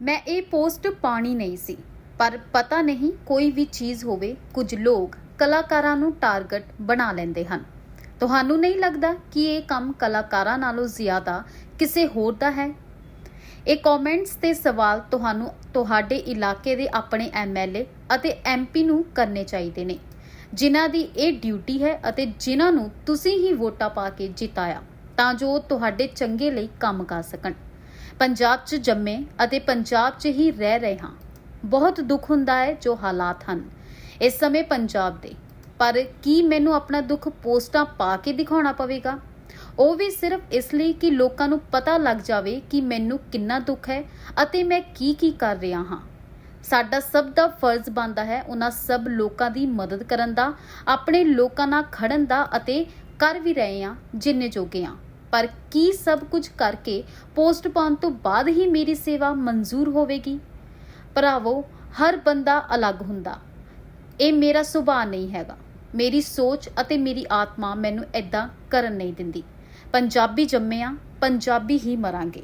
ਮੈਂ ਇਹ ਪੋਸਟ ਪਾਣੀ ਨਹੀਂ ਸੀ, ਪਰ ਪਤਾ ਨਹੀਂ ਕੋਈ ਵੀ ਚੀਜ਼ ਹੋਵੇ, ਕੁਝ ਲੋਕ ਕਲਾਕਾਰਾਂ ਨੂੰ ਟਾਰਗੇਟ ਬਣਾ ਲੈਂਦੇ ਹਨ। ਤੁਹਾਨੂੰ ਨਹੀਂ ਲੱਗਦਾ ਕਿ ਇਹ ਕੰਮ ਕਲਾਕਾਰਾਂ ਨਾਲੋਂ ਜ਼ਿਆਦਾ ਕਿਸੇ ਹੋਰ ਦਾ ਹੈ? ਇਹ ਕਮੈਂਟਸ ਤੇ ਸਵਾਲ ਤੁਹਾਨੂੰ ਤੁਹਾਡੇ ਇਲਾਕੇ ਦੇ ਆਪਣੇ ਐਮਐਲਏ ਅਤੇ ਐਮਪੀ ਨੂੰ ਕਰਨੇ ਚਾਹੀਦੇ ਨੇ, ਜਿਨ੍ਹਾਂ ਦੀ ਇਹ ਡਿਊਟੀ ਹੈ ਅਤੇ ਜਿਨ੍ਹਾਂ ਨੂੰ ਤੁਸੀਂ ਹੀ ਵੋਟਾਂ ਪਾ ਕੇ ਜਿਤਾਇਆ, ਤਾਂ ਜੋ ਉਹ ਤੁਹਾਡੇ ਚੰਗੇ ਲਈ ਕੰਮ ਕਰ ਸਕਣ। ਪੰਜਾਬ 'ਚ ਜੰਮੇ ਅਤੇ ਪੰਜਾਬ 'ਚ ਹੀ ਰਹਿ ਰਹੇ ਹਾਂ। ਬਹੁਤ ਦੁੱਖ ਹੁੰਦਾ ਹੈ ਜੋ ਹਾਲਾਤ ਹਨ। ਇਸ ਸਮੇਂ ਪੰਜਾਬ ਦੇ। ਪਰ ਕੀ ਮੈਨੂੰ ਆਪਣਾ ਦੁੱਖ ਪੋਸਟਾਂ ਪਾ ਕੇ ਦਿਖਾਉਣਾ ਪਵੇਗਾ? ਉਹ ਵੀ ਸਿਰਫ ਇਸ ਲਈ ਕਿ ਲੋਕਾਂ ਨੂੰ ਪਤਾ ਲੱਗ ਜਾਵੇ ਕਿ ਮੈਨੂੰ ਕਿੰਨਾ ਦੁੱਖ ਹੈ ਅਤੇ ਮੈਂ ਕੀ ਕੀ ਕਰ ਰਿਹਾ ਹਾਂ। ਸਾਡਾ ਸਭ ਦਾ ਫਰਜ਼ ਬਣਦਾ ਹੈ ਉਹਨਾਂ ਸਭ ਲੋਕਾਂ ਦੀ ਮਦਦ ਕਰਨ ਦਾ, ਆਪਣੇ ਲੋਕਾਂ ਨਾਲ ਖੜਨ ਦਾ ਅਤੇ ਕਰ ਵੀ ਰਹੇ ਹਾਂ, ਜਿੰਨੇ ਜੋਗੇ ਹਾਂ। ਪਰ ਕੀ ਸਭ ਕੁਝ ਕਰਕੇ ਪੋਸਟ ਪਾਉਣ ਤੋਂ ਬਾਅਦ ਹੀ ਮੇਰੀ ਸੇਵਾ ਮਨਜ਼ੂਰ ਹੋਵੇਗੀ? ਭਰਾਵੋ, ਹਰ ਬੰਦਾ ਅਲੱਗ ਹੁੰਦਾ। ਇਹ ਮੇਰਾ ਸੁਭਾਅ ਨਹੀਂ ਹੈਗਾ। ਮੇਰੀ ਸੋਚ ਅਤੇ ਮੇਰੀ ਆਤਮਾ ਮੈਨੂੰ ਐਦਾਂ ਕਰਨ ਨਹੀਂ ਦਿੰਦੀ। ਪੰਜਾਬੀ ਜੰਮੇ ਆ ਪੰਜਾਬੀ ਹੀ ਮਰਾਂਗੇ।